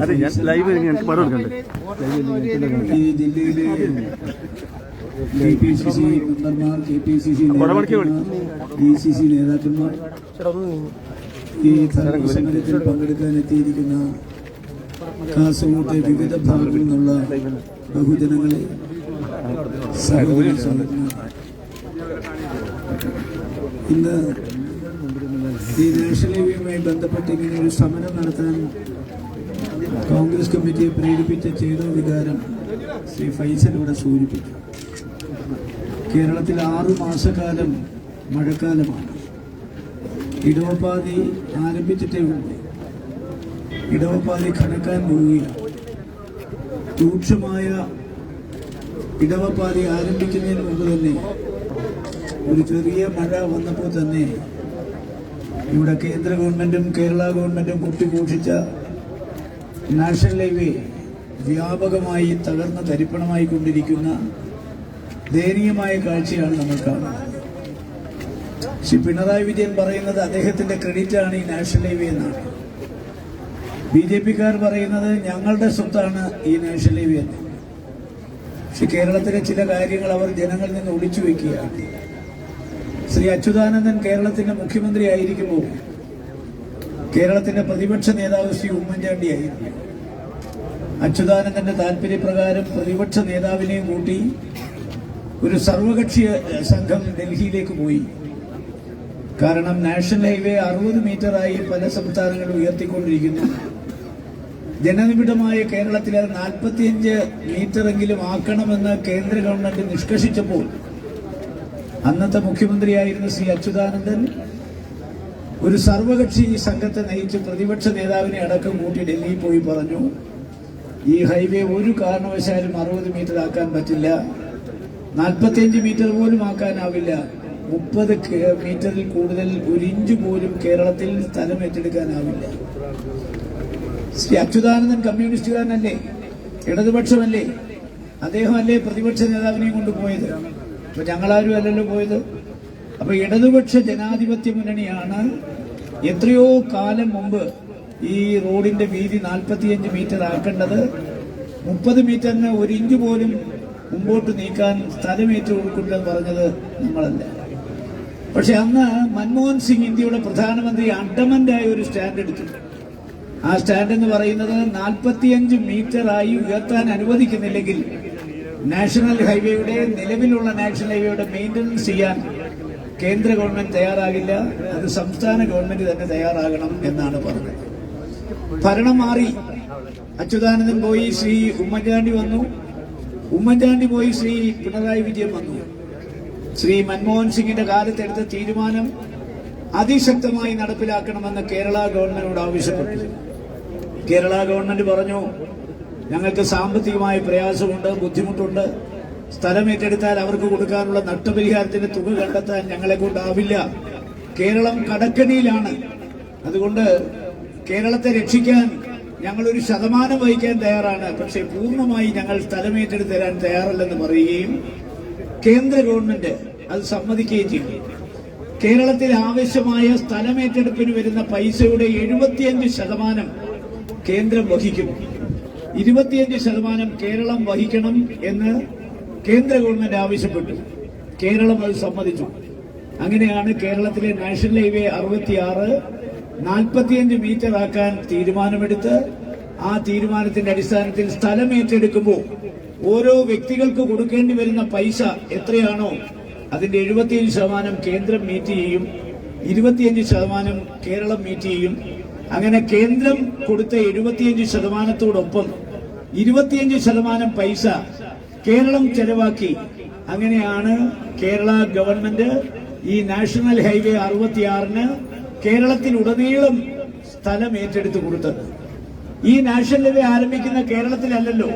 അതെ ഞാൻ ലൈവ് ഞങ്ങൾക്ക് പടം എടുക്കണ്ടേ ഈ ജില്ലയിലെ കെ പി സി സി മെമ്പർമാർ K P C C D C C നേതാക്കന്മാർ ഈ ധർമ്മ സമരത്തിൽ പങ്കെടുക്കാൻ എത്തിയിരിക്കുന്ന കാസർഗോട്ടെ വിവിധ ഭാഗങ്ങളിൽ നിന്നുള്ള ബഹുജനങ്ങളെ സഹോദരി ഇന്ന് ഈ നാഷണൽ ഹൈവേയുമായി ബന്ധപ്പെട്ട് ഇങ്ങനെ ഒരു സമരം നടത്താൻ കോൺഗ്രസ് കമ്മിറ്റിയെ പ്രേരിപ്പിച്ച ചേതോ വികാരം ശ്രീ ഫൈസൽ ഇവിടെ സൂചിപ്പിച്ചു. കേരളത്തിൽ ആറു മാസക്കാലം മഴക്കാലമാണ്. ഇടവപ്പാതി ആരംഭിച്ചിട്ടേ ഉള്ളൂ. ഇടവപ്പാതി കടക്കാൻ പോവുകയാണ്. രൂക്ഷമായ ഇടവപ്പാതി ആരംഭിക്കുന്നതിന് മുമ്പ് തന്നെ ഒരു ചെറിയ മഴ വന്നപ്പോൾ തന്നെ ഇവിടെ കേന്ദ്ര ഗവൺമെന്റും കേരള ഗവൺമെന്റും കുട്ടിഘോഷിച്ച നാഷണൽ ഹൈവേ വ്യാപകമായി തകർന്ന് തരിപ്പണമായി കൊണ്ടിരിക്കുന്ന ദയനീയമായ കാഴ്ചയാണ് നമ്മൾ കാണുന്നത്. ശ്രീ പിണറായി വിജയൻ പറയുന്നത് അദ്ദേഹത്തിന്റെ ക്രെഡിറ്റ് ആണ് ഈ നാഷണൽ ഹൈവേ എന്നാണ്. ബി ജെ പിക്കാർ പറയുന്നത് ഞങ്ങളുടെ സ്വത്താണ് ഈ നാഷണൽ ഹൈവേ എന്ന്. പക്ഷെ കേരളത്തിലെ ചില കാര്യങ്ങൾ അവർ ജനങ്ങളിൽ നിന്ന് ഒളിച്ചു വെക്കുകയാണ് ശ്രീ അച്യുതാനന്ദൻ കേരളത്തിന്റെ മുഖ്യമന്ത്രി ആയിരിക്കുമ്പോൾ കേരളത്തിന്റെ പ്രതിപക്ഷ നേതാവ് ശ്രീ ഉമ്മൻചാണ്ടി ആയിരുന്നു. അച്യുതാനന്ദന്റെ താല്പര്യപ്രകാരം പ്രതിപക്ഷ നേതാവിനെയും കൂട്ടി ഒരു സർവകക്ഷി സംഘം ഡൽഹിയിലേക്ക് പോയി. കാരണം നാഷണൽ ഹൈവേ അറുപത് മീറ്ററായി പല സംസ്ഥാനങ്ങളും ഉയർത്തിക്കൊണ്ടിരിക്കുന്നു. ജനനിബിഡമായ കേരളത്തിൽ അത് നാൽപ്പത്തിയഞ്ച് മീറ്ററെങ്കിലും ആക്കണമെന്ന് കേന്ദ്ര ഗവൺമെന്റ് നിഷ്കർഷിച്ചപ്പോൾ അന്നത്തെ മുഖ്യമന്ത്രിയായിരുന്ന ശ്രീ അച്യുതാനന്ദൻ ഒരു സർവകക്ഷി സംഘത്തെ നയിച്ച് പ്രതിപക്ഷ നേതാവിനെ അടക്കം കൂട്ടി ഡൽഹിയിൽ പോയി പറഞ്ഞു. ഈ ഹൈവേ ഒരു കാരണവശാലും അറുപത് മീറ്റർ ആക്കാൻ പറ്റില്ല. നാൽപ്പത്തിയഞ്ച് മീറ്റർ പോലും ആക്കാനാവില്ല. മുപ്പത് മീറ്ററിൽ കൂടുതൽ ഒരു ഇഞ്ച് പോലും കേരളത്തിൽ സ്ഥലം ഏറ്റെടുക്കാനാവില്ല. ശ്രീ അച്യുതാനന്ദൻ കമ്മ്യൂണിസ്റ്റുകാരനല്ലേ? ഇടതുപക്ഷമല്ലേ? അദ്ദേഹമല്ലേ പ്രതിപക്ഷ നേതാവിനെയും കൊണ്ടുപോയത് അപ്പൊ ഞങ്ങളാരും അല്ലല്ലോ പോയത്. അപ്പൊ ഇടതുപക്ഷ ജനാധിപത്യ മുന്നണിയാണ് എത്രയോ കാലം മുമ്പ് ഈ റോഡിന്റെ വീതി നാൽപ്പത്തിയഞ്ച് മീറ്റർ ആക്കേണ്ടത് മുപ്പത് മീറ്ററിന് ഒരു ഇഞ്ച് പോലും മുമ്പോട്ട് നീക്കാൻ സ്ഥലമേറ്റ് കൊടുക്കില്ലെന്ന് പറഞ്ഞത് നമ്മളല്ല. പക്ഷെ അന്ന് മൻമോഹൻ സിംഗ് ഇന്ത്യയുടെ പ്രധാനമന്ത്രി അഡമന്റായ ഒരു സ്റ്റാൻഡ് എടുത്തു. ആ സ്റ്റാൻഡ് എന്ന് പറയുന്നത് നാൽപ്പത്തിയഞ്ച് മീറ്റർ ആയി ഉയർത്താൻ അനുവദിക്കുന്നില്ലെങ്കിൽ നാഷണൽ ഹൈവേയുടെ നിലവിലുള്ള നാഷണൽ ഹൈവേയുടെ മെയിന്റനൻസ് ചെയ്യാൻ കേന്ദ്ര ഗവൺമെന്റ് തയ്യാറാകില്ല അത് സംസ്ഥാന ഗവൺമെന്റ് തന്നെ തയ്യാറാകണം എന്നാണ് പറഞ്ഞത്. ഭരണം മാറി. അച്യുതാനന്ദൻ പോയി ശ്രീ ഉമ്മൻചാണ്ടി വന്നു. ഉമ്മൻചാണ്ടി പോയി ശ്രീ പിണറായി വിജയൻ വന്നു. ശ്രീ മൻമോഹൻ സിംഗിന്റെ കാലത്തെടുത്ത തീരുമാനം അതിശക്തമായി നടപ്പിലാക്കണമെന്ന് കേരള ഗവൺമെന്റിനോട് ആവശ്യപ്പെട്ടു. കേരള ഗവൺമെന്റ് പറഞ്ഞു ഞങ്ങൾക്ക് സാമ്പത്തികമായ പ്രയാസമുണ്ട് ബുദ്ധിമുട്ടുണ്ട്. സ്ഥലം ഏറ്റെടുത്താൽ അവർക്ക് കൊടുക്കാനുള്ള നഷ്ടപരിഹാരത്തിന്റെ തുക കണ്ടെത്താൻ ഞങ്ങളെ കൊണ്ടാവില്ല. കേരളം കടക്കണിയിലാണ്. അതുകൊണ്ട് കേരളത്തെ രക്ഷിക്കാൻ ഞങ്ങൾ ഒരു ശതമാനം വഹിക്കാൻ തയ്യാറാണ്. പക്ഷേ പൂർണമായി ഞങ്ങൾ സ്ഥലം ഏറ്റെടുത്ത് തരാൻ തയ്യാറല്ലെന്ന് പറയുകയും കേന്ദ്ര ഗവൺമെന്റ് അത് സമ്മതിക്കുകയും ചെയ്തു. കേരളത്തിൽ ആവശ്യമായ സ്ഥലമേറ്റെടുപ്പിന് വരുന്ന പൈസയുടെ എഴുപത്തിയഞ്ച് ശതമാനം കേന്ദ്രം വഹിക്കും. ഇരുപത്തിയഞ്ച് ശതമാനം കേരളം വഹിക്കണം എന്ന് കേന്ദ്ര ഗവൺമെന്റ് ആവശ്യപ്പെട്ടു. കേരളം അത് സമ്മതിച്ചു. അങ്ങനെയാണ് കേരളത്തിലെ നാഷണൽ ഹൈവേ അറുപത്തിയാറ് നാൽപ്പത്തിയഞ്ച് മീറ്റർ ആക്കാൻ തീരുമാനമെടുത്ത് ആ തീരുമാനത്തിന്റെ അടിസ്ഥാനത്തിൽ സ്ഥലം ഏറ്റെടുക്കുമ്പോൾ ഓരോ വ്യക്തികൾക്ക് കൊടുക്കേണ്ടി വരുന്ന പൈസ എത്രയാണോ അതിന്റെ എഴുപത്തിയഞ്ച് ശതമാനം കേന്ദ്രം മീറ്റ് ചെയ്യും ഇരുപത്തിയഞ്ച് ശതമാനം കേരളം മീറ്റ് ചെയ്യും. അങ്ങനെ കേന്ദ്രം കൊടുത്ത എഴുപത്തിയഞ്ച് ശതമാനത്തോടൊപ്പം ഇരുപത്തിയഞ്ച് ശതമാനം പൈസ കേരളം ചെലവാക്കി. അങ്ങനെയാണ് കേരള ഗവൺമെന്റ് ഈ നാഷണൽ ഹൈവേ അറുപത്തിയാറിന് കേരളത്തിലുടനീളം സ്ഥലം ഏറ്റെടുത്തു കൊടുത്തത്. ഈ നാഷണൽ ഹൈവേ ആരംഭിക്കുന്ന കേരളത്തിലല്ലല്ലോ.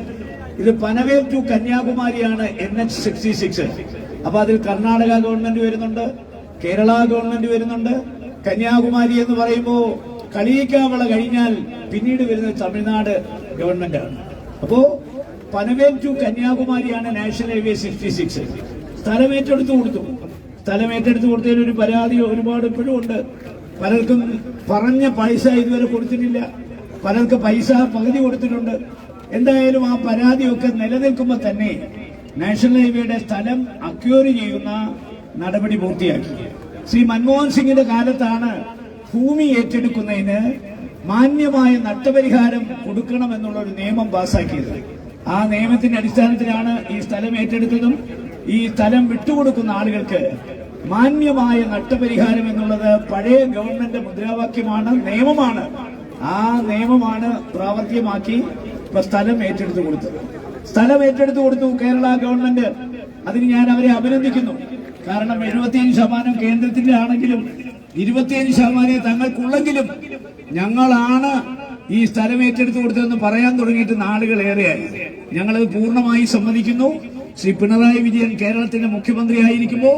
ഇത് പനവേൽ ടു കന്യാകുമാരിയാണ് എൻ എച്ച് സിക്സ്റ്റി സിക്സ്. അപ്പൊ അതിൽ കർണാടക ഗവൺമെന്റ് വരുന്നുണ്ട് കേരള ഗവൺമെന്റ് വരുന്നുണ്ട്. കന്യാകുമാരി എന്ന് പറയുമ്പോൾ കളിയിക്കാവള കഴിഞ്ഞാൽ പിന്നീട് വരുന്നത് തമിഴ്നാട് ഗവൺമെന്റാണ്. അപ്പോ പനവേൽ ടു കന്യാകുമാരിയാണ് നാഷണൽ ഹൈവേ സിക്സ്റ്റി സിക്സ്. സ്ഥലം ഏറ്റെടുത്ത് കൊടുത്തു. സ്ഥലം ഏറ്റെടുത്ത് കൊടുത്തതിന് ഒരു പരാതി ഒരുപാട് ഇപ്പോഴും ഉണ്ട്. പലർക്കും പറഞ്ഞ പൈസ ഇതുവരെ കൊടുത്തിട്ടില്ല. പലർക്ക് പൈസ പകുതി കൊടുത്തിട്ടുണ്ട്. എന്തായാലും ആ പരാതിയൊക്കെ നിലനിൽക്കുമ്പോൾ തന്നെ നാഷണൽ ഹൈവേയുടെ സ്ഥലം അക്യൂർ ചെയ്യുന്ന നടപടി പൂർത്തിയാക്കി. ശ്രീ മൻമോഹൻ സിംഗിന്റെ കാലത്താണ് ഭൂമി ഏറ്റെടുക്കുന്നതിന് മാന്യമായ നഷ്ടപരിഹാരം കൊടുക്കണമെന്നുള്ള ഒരു നിയമം പാസാക്കിയത്. ആ നിയമത്തിന്റെ അടിസ്ഥാനത്തിലാണ് ഈ സ്ഥലം ഏറ്റെടുത്തതും ഈ സ്ഥലം വിട്ടുകൊടുക്കുന്ന ആളുകൾക്ക് മാന്യമായ നഷ്ടപരിഹാരം എന്നുള്ളത് പഴയ ഗവൺമെന്റ് മുദ്രാവാക്യമാണ് നിയമമാണ്. ആ നിയമമാണ് പ്രാവർത്തികമാക്കി ഇപ്പൊ സ്ഥലം ഏറ്റെടുത്തു കൊടുത്തത്. സ്ഥലം ഏറ്റെടുത്തു കൊടുത്തു കേരള ഗവൺമെന്റ്. അതിന് ഞാൻ അവരെ അഭിനന്ദിക്കുന്നു. കാരണം എഴുപത്തിയഞ്ച് ശതമാനം കേന്ദ്രത്തിന്റെ ആണെങ്കിലും ഇരുപത്തിയഞ്ച് ശതമാനം തങ്ങൾക്കുള്ളെങ്കിലും ഞങ്ങളാണ് ഈ സ്ഥലം ഏറ്റെടുത്തു കൊടുത്തതെന്ന് പറയാൻ തുടങ്ങിയിട്ട് നാളുകൾ ഏറെയായി. ഞങ്ങളത് പൂർണമായി സമ്മതിക്കുന്നു. ശ്രീ പിണറായി വിജയൻ കേരളത്തിന്റെ മുഖ്യമന്ത്രിയായിരിക്കുമ്പോൾ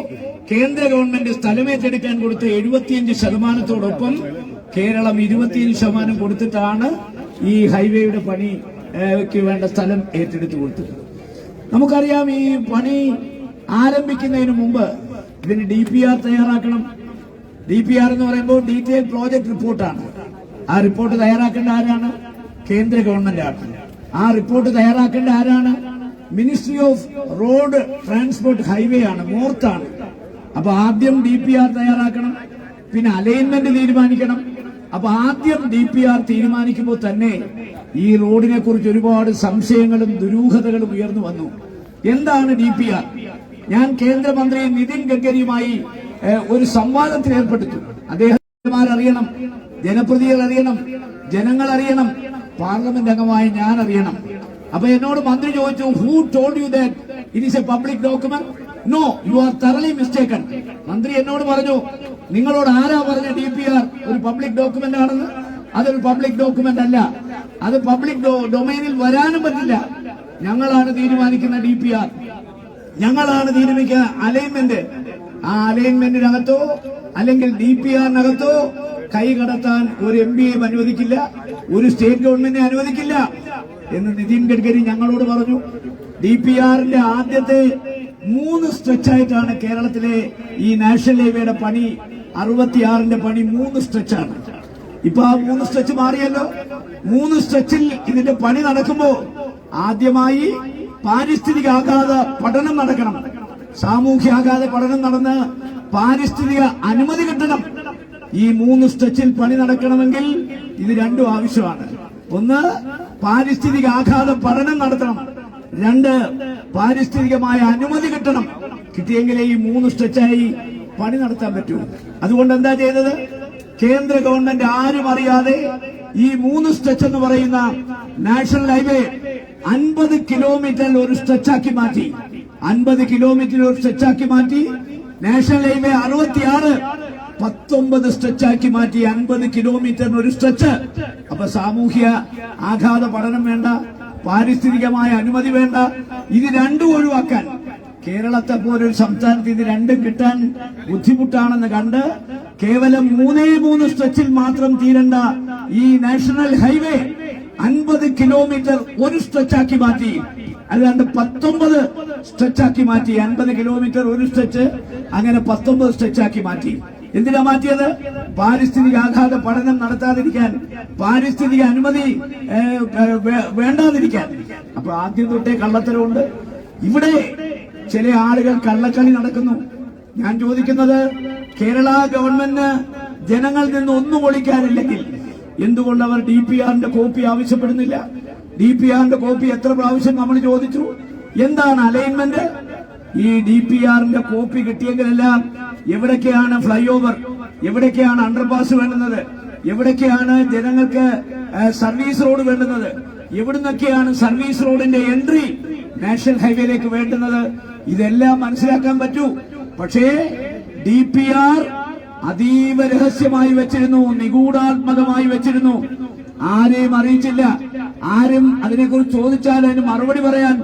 കേന്ദ്ര ഗവൺമെന്റ് സ്ഥലമേറ്റെടുക്കാൻ കൊടുത്ത എഴുപത്തിയഞ്ച് ശതമാനത്തോടൊപ്പം കേരളം ഇരുപത്തിയഞ്ച് ശതമാനം കൊടുത്തിട്ടാണ് ഈ ഹൈവേയുടെ പണിക്ക് വേണ്ട സ്ഥലം ഏറ്റെടുത്തു കൊടുത്തത്. നമുക്കറിയാം ഈ പണി ആരംഭിക്കുന്നതിന് മുമ്പ് ഇതിന് ഡി പി ആർ തയ്യാറാക്കണം. ഡി പി ആർ എന്ന് പറയുമ്പോൾ ഡീറ്റെയിൽ പ്രോജക്ട് റിപ്പോർട്ടാണ്. ആ റിപ്പോർട്ട് തയ്യാറാക്കേണ്ട ആരാണ്? കേന്ദ്ര ഗവൺമെന്റ് ആണ് ആ റിപ്പോർട്ട് തയ്യാറാക്കേണ്ട ആരാണ്? Ministry of road transport highway ആണ് മോർത്താണ്. അപ്പൊ ആദ്യം ഡി പി ആർ തയ്യാറാക്കണം പിന്നെ അലൈൻമെന്റ് തീരുമാനിക്കണം. അപ്പൊ ആദ്യം ഡി പി ആർ തീരുമാനിക്കുമ്പോൾ തന്നെ ഈ റോഡിനെ കുറിച്ച് ഒരുപാട് സംശയങ്ങളും ദുരൂഹതകളും ഉയർന്നു വന്നു. എന്താണ് ഡി പി ആർ ഞാൻ കേന്ദ്രമന്ത്രി നിതിൻ ഗഡ്കരിയുമായി ഒരു സംവാദത്തിൽ ഏർപ്പെടുത്തു. അദ്ദേഹം അറിയണം ജനപ്രതികൾ അറിയണം ജനങ്ങൾ അറിയണം പാർലമെന്റ് അംഗമായ ഞാൻ അറിയണം. അപ്പൊ എന്നോട് മന്ത്രി ചോദിച്ചു who told you that it is a public document no you are utterly mistaken മന്ത്രി എന്നോട് പറഞ്ഞു നിങ്ങളോട് ആരാ പറഞ്ഞ ഡി പി ആർ ഒരു പബ്ലിക് ഡോക്യുമെന്റ് ആണെന്ന്? അതൊരു പബ്ലിക് ഡോക്യുമെന്റ് അല്ല. അത് പബ്ലിക് ഡൊമൈനിൽ വരാനും പറ്റില്ല. ഞങ്ങളാണ് തീരുമാനിക്കുന്ന ഡി പി ആർ ഞങ്ങളാണ് തീരുമാനിക്കുന്ന അലൈൻമെന്റ് ആ അലൈൻമെന്റിനകത്തോ അല്ലെങ്കിൽ ഡി പി ആറിനകത്തോ കൈ കടത്താൻ ഒരു എം പിയെയും അനുവദിക്കില്ല ഒരു സ്റ്റേറ്റ് ഗവൺമെന്റിനെ അനുവദിക്കില്ല എന്ന് നിതിൻ ഗഡ്കരി ഞങ്ങളോട് പറഞ്ഞു. ഡി പി ആറിന്റെ ആദ്യത്തെ മൂന്ന് സ്ട്രെച്ചായിട്ടാണ് കേരളത്തിലെ ഈ നാഷണൽ ഹൈവേയുടെ പണി അറുപത്തിയാറിന്റെ പണി മൂന്ന് സ്ട്രെച്ചാണ് ഇപ്പൊ ആ മൂന്ന് സ്ട്രെച്ച് മാറിയല്ലോ. മൂന്ന് സ്ട്രെച്ചിൽ ഇതിന്റെ പണി നടക്കുമ്പോ ആദ്യമായി പാരിസ്ഥിതിക ആഘാത പഠനം നടക്കണം. സാമൂഹ്യ ആഘാത പഠനം നടന്ന് പാരിസ്ഥിതിക അനുമതി കിട്ടണം. ഈ മൂന്ന് സ്റ്റെച്ചിൽ പണി നടക്കണമെങ്കിൽ ഇത് രണ്ടും ആവശ്യമാണ്. ഒന്ന് പാരിസ്ഥിതിക ആഘാത പഠനം നടത്തണം. രണ്ട് പാരിസ്ഥിതികമായ അനുമതി കിട്ടണം. കിട്ടിയെങ്കിലേ ഈ മൂന്ന് സ്റ്റെച്ചായി പണി നടത്താൻ പറ്റൂ. അതുകൊണ്ട് എന്താ ചെയ്തത്? കേന്ദ്ര ഗവൺമെന്റ് ആരും അറിയാതെ ഈ മൂന്ന് സ്ട്രെച്ച് എന്ന് പറയുന്ന നാഷണൽ ഹൈവേ അൻപത് കിലോമീറ്റർ ഒരു സ്ട്രെച്ചാക്കി മാറ്റി. അൻപത് കിലോമീറ്റർ ഒരു സ്ട്രെച്ചാക്കി മാറ്റി. നാഷണൽ ഹൈവേ അറുപത്തിയാറ് പത്തൊമ്പത് സ്ട്രെച്ചാക്കി മാറ്റി. അൻപത് കിലോമീറ്ററിന് ഒരു സ്ട്രെച്ച് അപ്പൊ സാമൂഹ്യ ആഘാത പഠനം വേണ്ട പാരിസ്ഥിതികമായ അനുമതി വേണ്ട. ഇത് രണ്ടും ഒഴിവാക്കാൻ കേരളത്തെ പോലൊരു സംസ്ഥാനത്ത് ഇത് രണ്ടും കിട്ടാൻ ബുദ്ധിമുട്ടാണെന്ന് കണ്ട് കേവലം മൂന്നേ മൂന്ന് സ്ട്രെച്ചിൽ മാത്രം തീരേണ്ട ഈ നാഷണൽ ഹൈവേ അൻപത് കിലോമീറ്റർ ഒരു സ്ട്രെച്ചാക്കി മാറ്റി. അല്ലാണ്ട് പത്തൊമ്പത് സ്ട്രെച്ചാക്കി മാറ്റി. അൻപത് കിലോമീറ്റർ ഒരു സ്ട്രെച്ച് അങ്ങനെ പത്തൊമ്പത് സ്ട്രെച്ചാക്കി മാറ്റി. എന്തിനാ മാറ്റിയത്? പാരിസ്ഥിതിക ആഘാത പഠനം നടത്താതിരിക്കാൻ പാരിസ്ഥിതിക അനുമതി വേണ്ടാതിരിക്കാൻ. അപ്പൊ ആദ്യം തൊട്ടേ കള്ളത്തരമുണ്ട്. ഇവിടെ ചില ആളുകൾ കള്ളക്കളി നടക്കുന്നു. ഞാൻ ചോദിക്കുന്നത് കേരള ഗവൺമെന്റ് ജനങ്ങളിൽ നിന്ന് ഒന്നും ഒളിക്കാനില്ലെങ്കിൽ എന്തുകൊണ്ട് അവർ ഡി പി ആറിന്റെ കോപ്പി ആവശ്യപ്പെടുന്നില്ല? ഡി പി ആറിന്റെ കോപ്പി എത്ര പ്രാവശ്യം നമ്മൾ ചോദിച്ചു? എന്താണ് അലൈൻമെന്റ്? ഈ ഡി പി ആറിന്റെ കോപ്പി കിട്ടിയെങ്കിലെല്ലാം എവിടൊക്കെയാണ് ഫ്ലൈ ഓവർ എവിടൊക്കെയാണ് അണ്ടർപാസ് വേണ്ടുന്നത്? എവിടൊക്കെയാണ് ജനങ്ങൾക്ക് സർവീസ് റോഡ് വേണ്ടുന്നത്? എവിടുന്നൊക്കെയാണ് സർവീസ് റോഡിന്റെ എൻട്രി നാഷണൽ ഹൈവേയിലേക്ക് വേണ്ടുന്നത്? ഇതെല്ലാം മനസ്സിലാക്കാൻ പറ്റൂ. പക്ഷേ ഡി പി ആർ അതീവ രഹസ്യമായി വെച്ചിരുന്നു നിഗൂഢാത്മകമായി വെച്ചിരുന്നു. ആരെയും അറിയിച്ചില്ല. ആരും അതിനെക്കുറിച്ച് ചോദിച്ചാൽ അതിന് മറുപടി പറയാൻ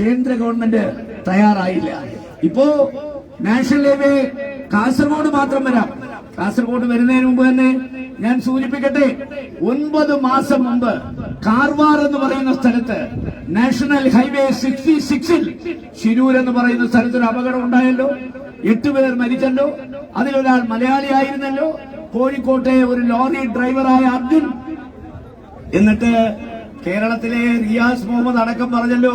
കേന്ദ്ര ഗവൺമെന്റ് തയ്യാറായില്ല. ഇപ്പോ നാഷണൽ ഹൈവേ കാസർഗോഡ് മാത്രം വരാം. കാസർഗോഡ് വരുന്നതിന് മുമ്പ് തന്നെ ഞാൻ സൂചിപ്പിക്കട്ടെ ഒൻപത് മാസം മുമ്പ് കാർവാർ എന്ന് പറയുന്ന സ്ഥലത്ത് നാഷണൽ ഹൈവേ സിക്സ്റ്റി സിക്സിൽ ശിരൂർ എന്ന് പറയുന്ന സ്ഥലത്തൊരു അപകടം ഉണ്ടായല്ലോ. എട്ട് പേർ മരിച്ചല്ലോ. അതിലൊരാൾ മലയാളിയായിരുന്നല്ലോ. കോഴിക്കോട്ടെ ഒരു ലോറി ഡ്രൈവറായ അർജുൻ. എന്നിട്ട് കേരളത്തിലെ റിയാസ് മുഹമ്മദ് അടക്കം പറഞ്ഞല്ലോ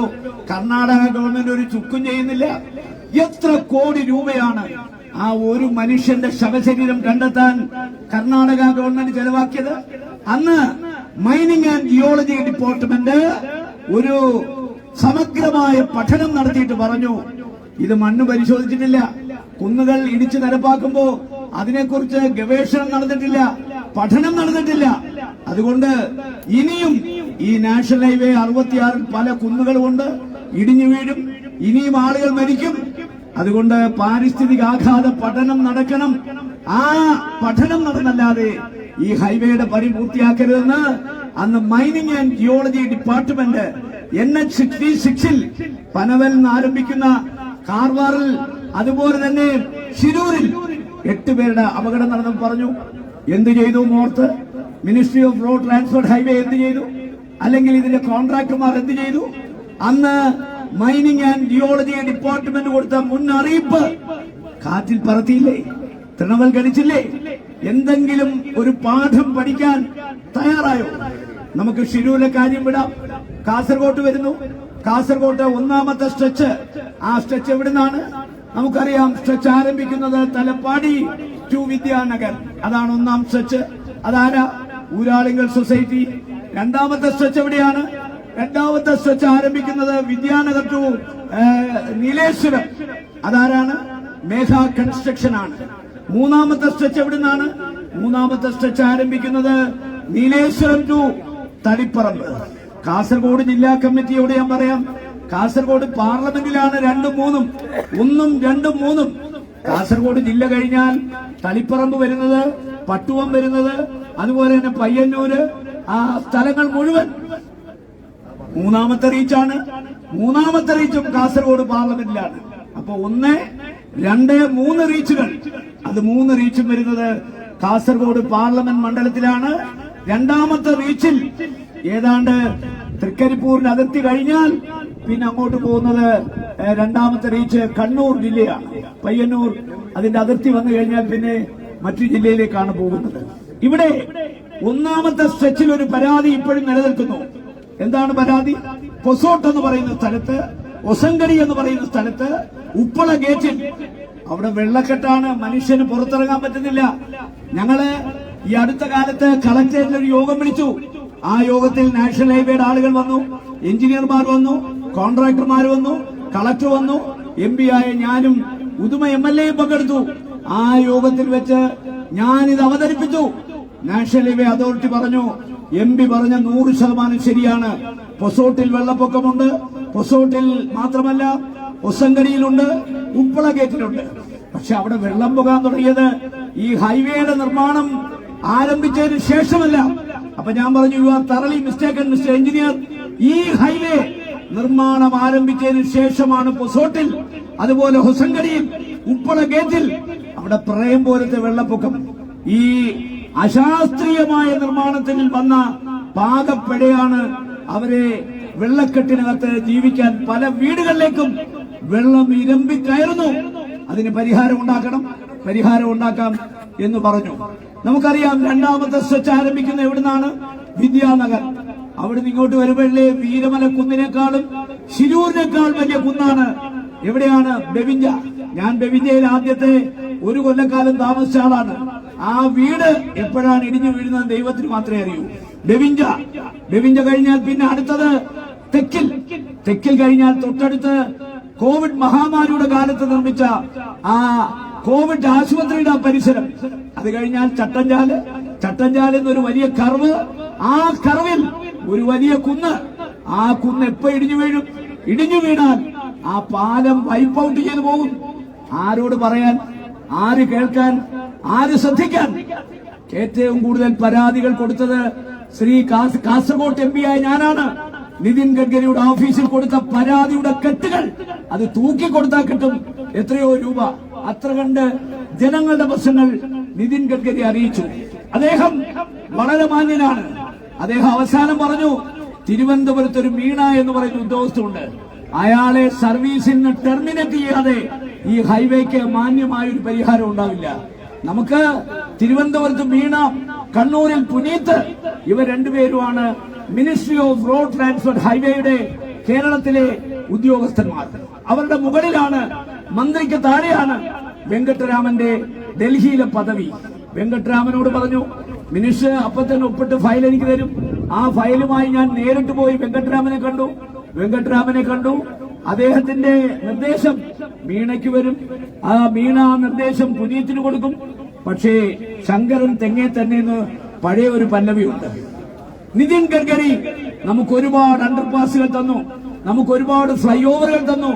കർണാടക ഗവൺമെന്റ് ഒരു ചുക്കും ചെയ്യുന്നില്ല. എത്ര കോടി രൂപയാണ് ആ ഒരു മനുഷ്യന്റെ ശവശരീരം കണ്ടെത്താൻ കർണാടക ഗവൺമെന്റ് ചെലവാക്കിയത്? അന്ന് മൈനിങ് ആൻഡ് ജിയോളജി ഡിപ്പാർട്ട്മെന്റ് ഒരു സമഗ്രമായ പഠനം നടത്തിയിട്ട് പറഞ്ഞു ഇത് മണ്ണ് പരിശോധിച്ചിട്ടില്ല. കുന്നുകൾ ഇടിച്ച് നിരപ്പാക്കുമ്പോ അതിനെക്കുറിച്ച് ഗവേഷണം നടന്നിട്ടില്ല പഠനം നടന്നിട്ടില്ല. അതുകൊണ്ട് ഇനിയും ഈ നാഷണൽ ഹൈവേ അറുപത്തിയാറിൽ പല കുന്നുകളുമുണ്ട് ഇടിഞ്ഞു വീഴും. ഇനിയും ആളുകൾ മരിക്കും. അതുകൊണ്ട് പാരിസ്ഥിതിക ആഘാത പഠനം നടക്കണം. ആ പഠനം നടന്നല്ലാതെ ഈ ഹൈവേയുടെ പണി പൂർത്തിയാക്കരുതെന്ന് അന്ന് mining and geology department N H sixty സിക്സിൽ പനവൽ നിന്ന് ആരംഭിക്കുന്ന കാർവാറിൽ അതുപോലെ തന്നെ ശിരൂരിൽ എട്ട് പേരുടെ അപകടം നടന്നു പറഞ്ഞു. എന്ത് ചെയ്തു MoRTH? Ministry of road transport highway എന്ത് ചെയ്തു? അല്ലെങ്കിൽ ഇതിന്റെ കോൺട്രാക്ടർമാർ എന്ത് ചെയ്തു? അന്ന് മൈനിങ് ആൻഡ് ജിയോളജി ഡിപ്പാർട്ട്മെന്റ് കൊടുത്ത മുന്നറിയിപ്പ് കാറ്റിൽ പറത്തിയില്ലേ? തൃണമൽ ഗണിച്ചില്ലേ എന്തെങ്കിലും ഒരു പാഠം പഠിക്കാൻ തയ്യാറായോ? നമുക്ക് ഷിരൂരിലെ കാര്യം വിടാം. കാസർഗോട്ട് വരുന്നു. കാസർഗോട്ട് ഒന്നാമത്തെ സ്ട്രെച്ച് ആ സ്ട്രെച്ച് എവിടുന്നാണ്? നമുക്കറിയാം സ്ട്രെച്ച് ആരംഭിക്കുന്നത് തലപ്പാടി ടു വിദ്യാനഗർ. അതാണ് ഒന്നാം സ്ട്രെച്ച് അതാരാ? ഊരാളികൾ സൊസൈറ്റി രണ്ടാമത്തെ സ്ട്രെച്ച് എവിടെയാണ്? രണ്ടാമത്തെ സ്ട്രെച്ച് ആരംഭിക്കുന്നത് വിദ്യാനഗർ ടു നീലേശ്വരം. അതാരാണ്? മേഘ കൺസ്ട്രക്ഷൻ ആണ്. മൂന്നാമത്തെ സ്ട്രെച്ച് എവിടുന്നാണ്? മൂന്നാമത്തെ സ്ട്രെച്ച് ആരംഭിക്കുന്നത് നീലേശ്വരം ടു തളിപ്പറമ്പ്. കാസർഗോഡ് ജില്ലാ കമ്മിറ്റിയോട് ഞാൻ പറയാം? കാസർഗോഡ് പാർലമെന്റിലാണ് രണ്ടും മൂന്നും ഒന്നും രണ്ടും മൂന്നും. കാസർഗോഡ് ജില്ല കഴിഞ്ഞാൽ തളിപ്പറമ്പ് വരുന്നത് പട്ടുവം വരുന്നത് അതുപോലെ തന്നെ പയ്യന്നൂര് ആ സ്ഥലങ്ങൾ മുഴുവൻ. മൂന്നാമത്തെ റീച്ചാണ്. മൂന്നാമത്തെ റീച്ചും കാസർഗോഡ് പാർലമെന്റിലാണ്. അപ്പൊ ഒന്ന് രണ്ട് മൂന്ന് റീച്ചുകൾ. അത് മൂന്ന് റീച്ചും വരുന്നത് കാസർഗോഡ് പാർലമെന്റ് മണ്ഡലത്തിലാണ്. രണ്ടാമത്തെ റീച്ചിൽ ഏതാണ്ട് തൃക്കരിപ്പൂരിന്റെ അതിർത്തി കഴിഞ്ഞാൽ പിന്നെ അങ്ങോട്ട് പോകുന്നത് രണ്ടാമത്തെ റീച്ച് കണ്ണൂർ ജില്ലയാണ് പയ്യന്നൂർ അതിന്റെ അതിർത്തി വന്നു കഴിഞ്ഞാൽ പിന്നെ മറ്റു ജില്ലയിലേക്കാണ് പോകുന്നത്. ഇവിടെ ഒന്നാമത്തെ സ്ട്രെച്ചിൽ ഒരു പരാതി ഇപ്പോഴും നിലനിൽക്കുന്നു. എന്താണ് പരാതി? പൊസോട്ട് എന്ന് പറയുന്ന സ്ഥലത്ത് ഒസങ്കടി എന്ന് പറയുന്ന സ്ഥലത്ത് ഉപ്പള ഗേറ്റിൽ അവിടെ വെള്ളക്കെട്ടാണ് മനുഷ്യന് പുറത്തിറങ്ങാൻ പറ്റുന്നില്ല. ഞങ്ങൾ ഈ അടുത്ത കാലത്ത് കളക്ടറേറ്റിൽ ഒരു യോഗം വിളിച്ചു. ആ യോഗത്തിൽ നാഷണൽ ഹൈവേയുടെ ആളുകൾ വന്നു എഞ്ചിനീയർമാർ വന്നു. കോൺട്രാക്ടർമാർ വന്നു കളക്ടർ വന്നു എം പി ആയ ഞാനും ഉദുമ എം എൽ എയും പങ്കെടുത്തു. ആ യോഗത്തിൽ വെച്ച് ഞാനിത് അവതരിപ്പിച്ചു. നാഷണൽ ഹൈവേ അതോറിറ്റി പറഞ്ഞു എം പി പറഞ്ഞ നൂറ് ശതമാനം ശരിയാണ്. പൊസോട്ടിൽ വെള്ളപ്പൊക്കമുണ്ട്. പൊസോട്ടിൽ മാത്രമല്ല ഒസങ്കടിയിലുണ്ട് ഉപ്പള ഗേറ്റിലുണ്ട്. പക്ഷെ അവിടെ വെള്ളം പോകാൻ തുടങ്ങിയത് ഈ ഹൈവേയുടെ നിർമ്മാണം ആരംഭിച്ചതിന് ശേഷമല്ല. അപ്പൊ ഞാൻ പറഞ്ഞു you are utterly mistake mister engineer ഈ ഹൈവേ നിർമ്മാണം ആരംഭിച്ചതിന് ശേഷമാണ് പൊസോട്ടിൽ അതുപോലെ ഹൊസങ്കടിയിൽ ഉപ്പള ഗേറ്റിൽ അവിടെ പ്രളയം പോലത്തെ വെള്ളപ്പൊക്കം. ഈ അശാസ്ത്രീയമായ നിർമ്മാണത്തിൽ വന്ന പാകപ്പെടയാണ് അവരെ വെള്ളക്കെട്ടിനകത്ത് ജീവിക്കാൻ പല വീടുകളിലേക്കും വെള്ളം ഇരമ്പി കയറുന്നു അതിന് പരിഹാരം ഉണ്ടാക്കണം പരിഹാരം ഉണ്ടാക്കാം എന്ന് പറഞ്ഞു. നമുക്കറിയാം രണ്ടാമത്തെ സ്വച്ഛ ആരംഭിക്കുന്ന എവിടുന്നാണ്? വിദ്യാനഗർ. അവിടുന്ന് ഇങ്ങോട്ട് വരുമ്പോഴേ വീരമല കുന്നിനേക്കാളും ശിരൂരിനേക്കാൾ വലിയ കുന്നാണ്. എവിടെയാണ് ബെവിഞ്ച? ഞാൻ ബെവിഞ്ചയിൽ ആദ്യത്തെ ഒരു കൊല്ലക്കാലം താമസിച്ച ആളാണ്. ആ വീട് എപ്പോഴാണ് ഇടിഞ്ഞു വീഴുന്നത് ദൈവത്തിന് മാത്രമേ അറിയൂ. ബെവിഞ്ച. ബെവിഞ്ച കഴിഞ്ഞാൽ പിന്നെ അടുത്തത് തെക്കിൽ. തെക്കിൽ കഴിഞ്ഞാൽ തൊട്ടടുത്ത് കോവിഡ് മഹാമാരിയുടെ കാലത്ത് നിർമ്മിച്ച ആ കോവിഡ് ആശുപത്രിയുടെ ആ പരിസരം. അത് കഴിഞ്ഞാൽ ചട്ടഞ്ചാൽ. ചട്ടഞ്ചാൽ എന്നൊരു വലിയ കർവ്. ആ കർവിൽ ഒരു വലിയ കുന്ന്. ആ കുന്ന് എപ്പോ ഇടിഞ്ഞു വീഴും? ഇടിഞ്ഞു വീണാൽ ആ പാലം വൈപ്പ് ഔട്ട് ചെയ്തു പോകും. ആരോട് പറയാൻ? ആര് കേൾക്കാൻ? ആര് ശ്രദ്ധിക്കാൻ? ഏറ്റവും കൂടുതൽ പരാതികൾ കൊടുത്തത് ശ്രീ കാസ്- കാസർഗോഡ് എം ആയ ഞാനാണ്. നിതിൻ ഗഡ്കരിയുടെ ഓഫീസിൽ കൊടുത്ത പരാതിയുടെ കെട്ടുകൾ അത് തൂക്കി കൊടുത്താൽ കിട്ടും. എത്രയോ രൂപ. അത്ര കണ്ട് ജനങ്ങളുടെ പ്രശ്നങ്ങൾ നിതിൻ ഗഡ്കരി അറിയിച്ചു. അദ്ദേഹം വളരെ മാന്യനാണ്. അദ്ദേഹം അവസാനം പറഞ്ഞു തിരുവനന്തപുരത്ത് ഒരു മീണ എന്ന് പറയുന്ന ഉദ്യോഗസ്ഥുണ്ട് അയാളെ സർവീസിൽ നിന്ന് ടെർമിനേറ്റ് ചെയ്യാതെ ഈ ഹൈവേക്ക് മാന്യമായ ഒരു പരിഹാരം ഉണ്ടാവില്ല. നമുക്ക് തിരുവനന്തപുരത്ത് മീണ കണ്ണൂരിൽ പുനീത്ത് ഇവർ രണ്ടുപേരുമാണ് മിനിസ്ട്രി ഓഫ് റോഡ് ട്രാൻസ്പോർട്ട് ഹൈവേയുടെ കേരളത്തിലെ ഉദ്യോഗസ്ഥന്മാർ. അവരുടെ മുകളിലാണ് മന്ത്രിക്ക് താഴെയാണ് വെങ്കട്ടരാമന്റെ ഡൽഹിയിലെ പദവി. വെങ്കട്ടരാമനോട് പറഞ്ഞു മിനിസ്റ്റർ അപ്പൊ തന്നെ ഒപ്പിട്ട് ഫയൽ എനിക്ക് തരും. ആ ഫയലുമായി ഞാൻ നേരിട്ട് പോയി വെങ്കട്ടരാമനെ കണ്ടു. വെങ്കട്ടരാമനെ കണ്ടു. അദ്ദേഹത്തിന്റെ നിർദ്ദേശം മീണയ്ക്ക് വരും. ആ മീണ ആ നിർദ്ദേശം പുനീത്തിന് കൊടുക്കും. പക്ഷേ ശങ്കരൻ തെങ്ങേ തന്നെ എന്ന് പഴയ ഒരു പല്ലവിയുണ്ട്. നിതിൻ ഗഡ്കരി നമുക്ക് ഒരുപാട് അണ്ടർപാസുകൾ തന്നു. നമുക്ക് ഒരുപാട് ഫ്ലൈ ഓവറുകൾ തന്നു.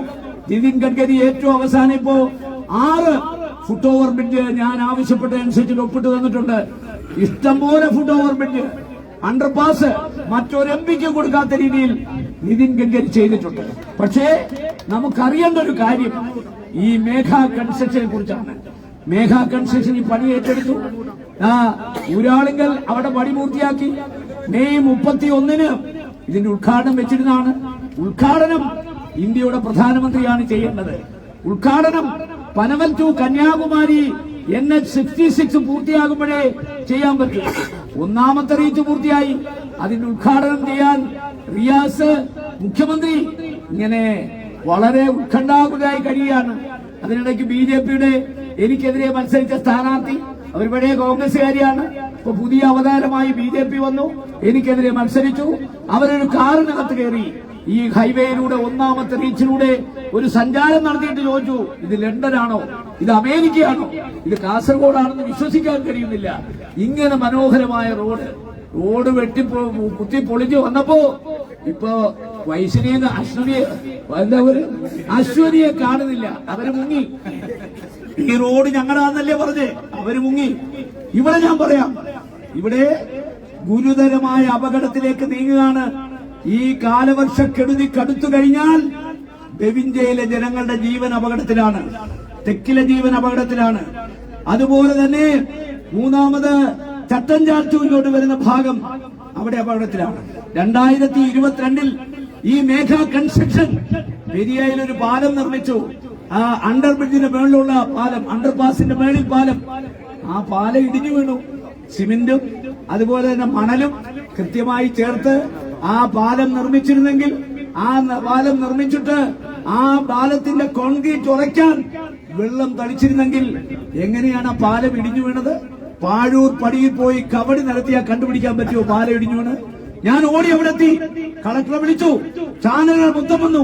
നിതിൻ ഗഡ്കരി ഏറ്റവും അവസാനം ഇപ്പോ ആറ് ഫുട് ഓവർ ബ്രിഡ്ജ് ഞാൻ ആവശ്യപ്പെട്ട അനുസരിച്ച് ഒപ്പിട്ട് തന്നിട്ടുണ്ട്. ഇഷ്ടംപോലെ ഫുട് ഓവർ ബ്രിഡ്ജ് അണ്ടർപാസ് മറ്റൊരു എം പിക്ക് കൊടുക്കാത്ത രീതിയിൽ നിതിൻ ഗഡ്കരി ചെയ്തിട്ടുണ്ട്. പക്ഷേ നമുക്കറിയേണ്ട ഒരു കാര്യം ഈ മേഘ കൺസ്ട്രക്ഷനെ കുറിച്ചാണ്. മേഘ കൺസ്ട്രക്ഷൻ ഈ പണി ഏറ്റെടുത്തു. ആ അവിടെ പണി പൂർത്തിയാക്കി. മെയ് മുപ്പത്തി ഒന്നിന് ഇതിന്റെ ഉദ്ഘാടനം വെച്ചിരുന്നാണ് ഉദ്ഘാടനം ഇന്ത്യയുടെ പ്രധാനമന്ത്രിയാണ് ചെയ്യേണ്ടത്. ഉദ്ഘാടനം Panvel to Kanyakumari N H sixty six പൂർത്തിയാകുമ്പോഴേ ചെയ്യാൻ പറ്റും. ഒന്നാമത്തെ റീച്ച് പൂർത്തിയായി. അതിന്റെ ഉദ്ഘാടനം ചെയ്യാൻ റിയാസ് മുഖ്യമന്ത്രി ഇങ്ങനെ വളരെ ഉത്കണ്ഠാകുലരായി കഴിയുകയാണ്. അതിനിടയ്ക്ക് ബി ജെ പിയുടെ എനിക്കെതിരെ മത്സരിച്ച സ്ഥാനാർത്ഥി അവർ പഴയ കോൺഗ്രസുകാരിയാണ് ഇപ്പൊ പുതിയ അവതാരമായി ബി ജെ പി വന്നു. എനിക്കെതിരെ മത്സരിച്ചു. അവരൊരു കാറിനകത്ത് കയറി. ഈ ഹൈവേയിലൂടെ ഒന്നാമത്തെ ബീച്ചിലൂടെ ഒരു സഞ്ചാരം നടത്തിയിട്ട് ചോദിച്ചു ഇത് ലണ്ടനാണോ? ഇത് അമേരിക്കയാണോ? ഇത് കാസർഗോഡാണെന്ന് വിശ്വസിക്കാൻ കഴിയുന്നില്ല. ഇങ്ങനെ മനോഹരമായ റോഡ് റോഡ് വെട്ടി കുത്തി പൊളിഞ്ഞു വന്നപ്പോ ഇപ്പൊ വൈശ്വനിയെന്ന് അശ്വനിയെ എന്താ ഒരു അശ്വനിയെ കാണുന്നില്ല. അവർ മുങ്ങി. ഈ റോഡ് ഞങ്ങളാന്നല്ലേ പറഞ്ഞേ? അവർ മുങ്ങി. ഇവിടെ ഞാൻ പറയാം. ഇവിടെ ഗുരുതരമായ അപകടത്തിലേക്ക് നീങ്ങുകയാണ് ഈ കാലവർഷക്കെടുതി കടുത്തു കഴിഞ്ഞാൽ ബെവിഞ്ചയിലെ ജനങ്ങളുടെ ജീവൻ അപകടത്തിലാണ്. തെക്കിലെ ജീവൻ അപകടത്തിലാണ്. അതുപോലെ തന്നെ മൂന്നാമത് ചട്ടഞ്ചാറ്റൂരിലോട്ട് വരുന്ന ഭാഗം അവിടെ അപകടത്തിലാണ്. രണ്ടായിരത്തി ഇരുപത്തിരണ്ടിൽ ഈ മേഘ കൺസ്ട്രക്ഷൻ പെരിയയിൽ ഒരു പാലം നിർമ്മിച്ചു. ആ അണ്ടർ ബ്രിഡ്ജിന്റെ മേളിലുള്ള പാലം അണ്ടർ പാസിന്റെ മേളിൽ പാലം. ആ പാലം ഇടിഞ്ഞു വീണു. സിമെന്റും അതുപോലെ തന്നെ മണലും കൃത്യമായി ചേർത്ത് ആ പാലം നിർമ്മിച്ചിരുന്നെങ്കിൽ ആ പാലം നിർമ്മിച്ചിട്ട് ആ പാലത്തിന്റെ കോൺക്രീറ്റ് ഉറയ്ക്കാൻ വെള്ളം തളിച്ചിരുന്നെങ്കിൽ എങ്ങനെയാണ് ആ പാലം ഇടിഞ്ഞു വീണത്? പാഴൂർ പടിയിൽ പോയി കവടി നടത്തിയാൽ കണ്ടുപിടിക്കാൻ പറ്റുമോ പാലം ഇടിഞ്ഞു വീണ്? ഞാൻ ഓടി അവിടെ എത്തി. കളക്ടറെ വിളിച്ചു. ചാനലുകൾ മൊത്തം വന്നു.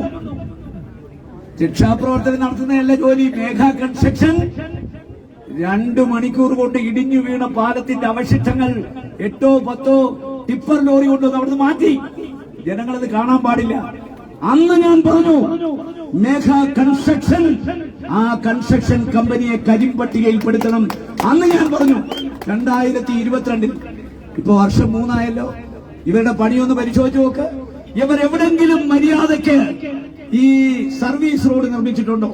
രക്ഷാപ്രവർത്തനം നടത്തുന്നതല്ല ജോലി. മേഘ കൺസ്ട്രക്ഷൻ. രണ്ടു മണിക്കൂർ കൊണ്ട് ഇടിഞ്ഞു വീണ പാലത്തിന്റെ അവശിഷ്ടങ്ങൾ എട്ടോ പത്തോ ടിപ്പർ ലോറി കൊണ്ട് അവിടുന്ന് മാറ്റി. ജനങ്ങളത് കാണാൻ പാടില്ല. അന്ന് ഞാൻ പറഞ്ഞു മേഘ കൺസ്ട്രക്ഷൻ ആ കൺസ്ട്രക്ഷൻ കമ്പനിയെ കരിമ്പട്ടികയിൽപ്പെടുത്തണം അന്ന് ഞാൻ പറഞ്ഞു രണ്ടായിരത്തി ഇരുപത്തിരണ്ടിൽ ഇപ്പൊ വർഷം മൂന്നായല്ലോ. ഇവരുടെ പണിയൊന്ന് പരിശോധിച്ചു നോക്ക്. ഇവരെവിടെങ്കിലും മര്യാദയ്ക്ക് ഈ സർവീസ് റോഡ് നിർമ്മിച്ചിട്ടുണ്ടോ?